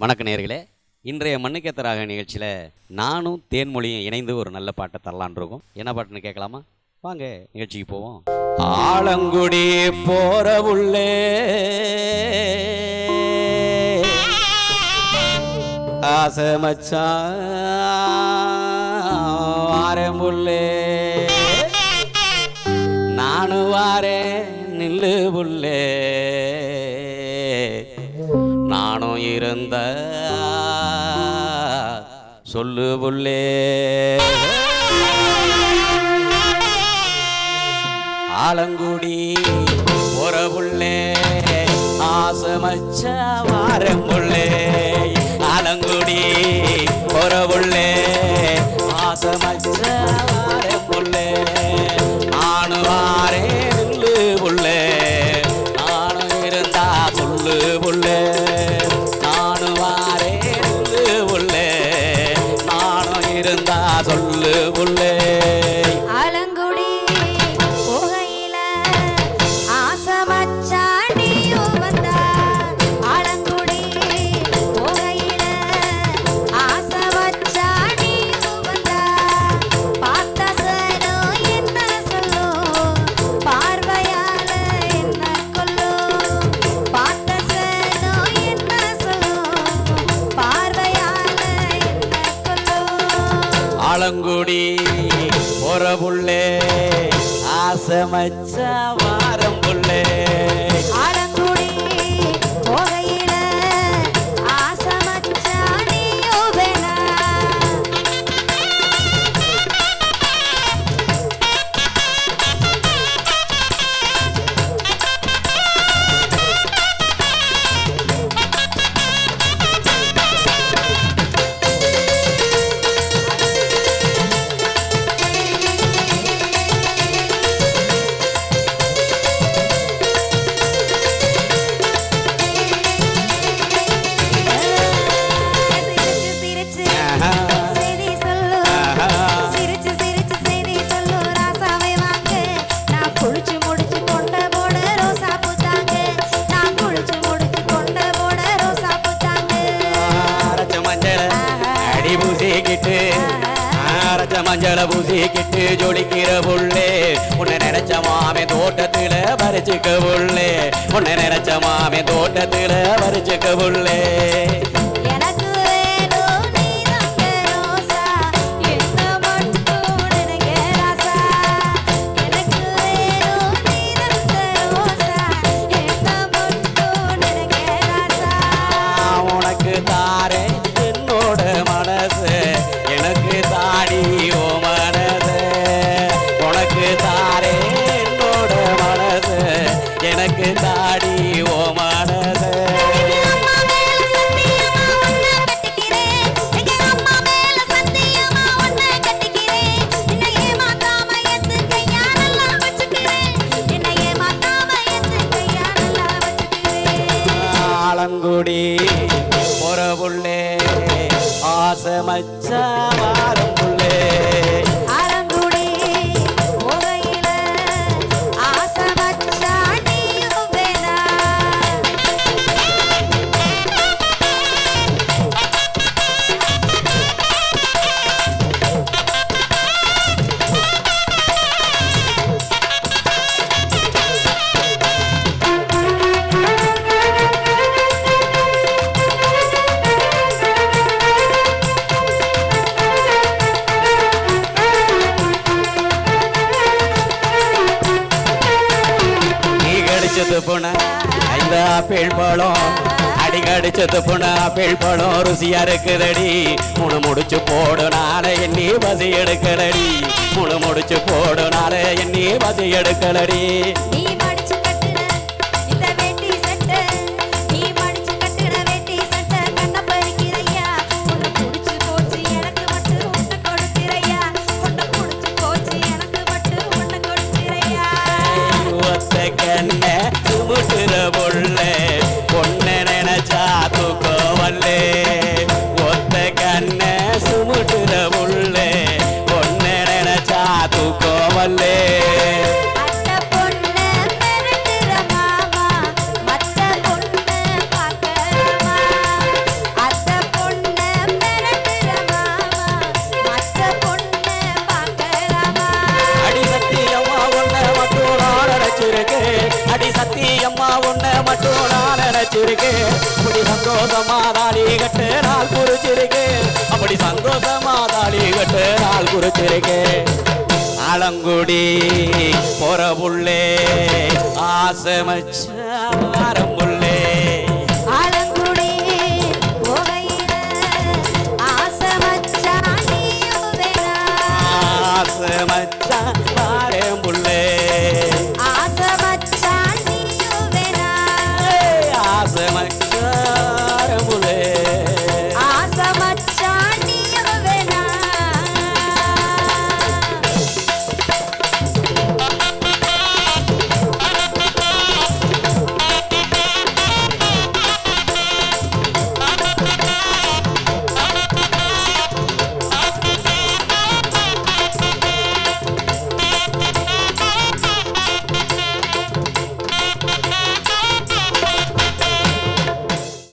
வணக்க நேர்களே. இன்றைய மண்ணுக்கேத்தராக நிகழ்ச்சியில் நானும் தேன்மொழியும் இணைந்து ஒரு நல்ல பாட்டை தரலான் இருக்கோம். என்ன பாட்டுன்னு கேட்கலாமா? வாங்க நிகழ்ச்சிக்கு போவோம். ஆலங்குடி போற உள்ளே. ஆசமச்சா வாரம்புள்ளே நானும் வாரேன் நில்லு புள்ளே. நானும் இருந்த சொல்லு புள்ளே. ஆலங்குடி ஒரு புள்ளே ஆசமச்ச வாரம் புள்ளே. சொல்லு உள்ளே. ஆலங்குடி பொறபுள்ளே ஆசமச்ச வாரம் புள்ள மஞ்சள பூசி கிட்டு ஜொலிக்கிற புள்ளே. உன்னை நினைச்ச மாமே தோட்டத்துல பறிச்சுக்க புள்ளே. உன்னை நினைச்ச மாமே தோட்டத்துல பறிச்சுக்க புள்ளே. ஆலங்குடி பொறவுள்ளே ஆசமச்ச வாருங்குள்ளே செத்து போன இந்த ஆப்பிள் பழம். அடிக்கடி செத்து போன ஆப்பிள் பழம். ருசியா இருக்குதடி. முழு முடிச்சு போடு நாளை எண்ணி பசி எடுக்கலடி. முழு முடிச்சு போடு நாளை எண்ணி பசி எடுக்கலடி. கட்டும் அப்படி சந்தோஷமா தாலி கட்டு நாள் குறிச்சிருக்கேன் அப்படி சந்தோஷமா தாலி கட்டு நாள் குறிச்சிருக்கேன் ஆலங்குடி பொறபுள்ளே ஆசை மச்சாரம்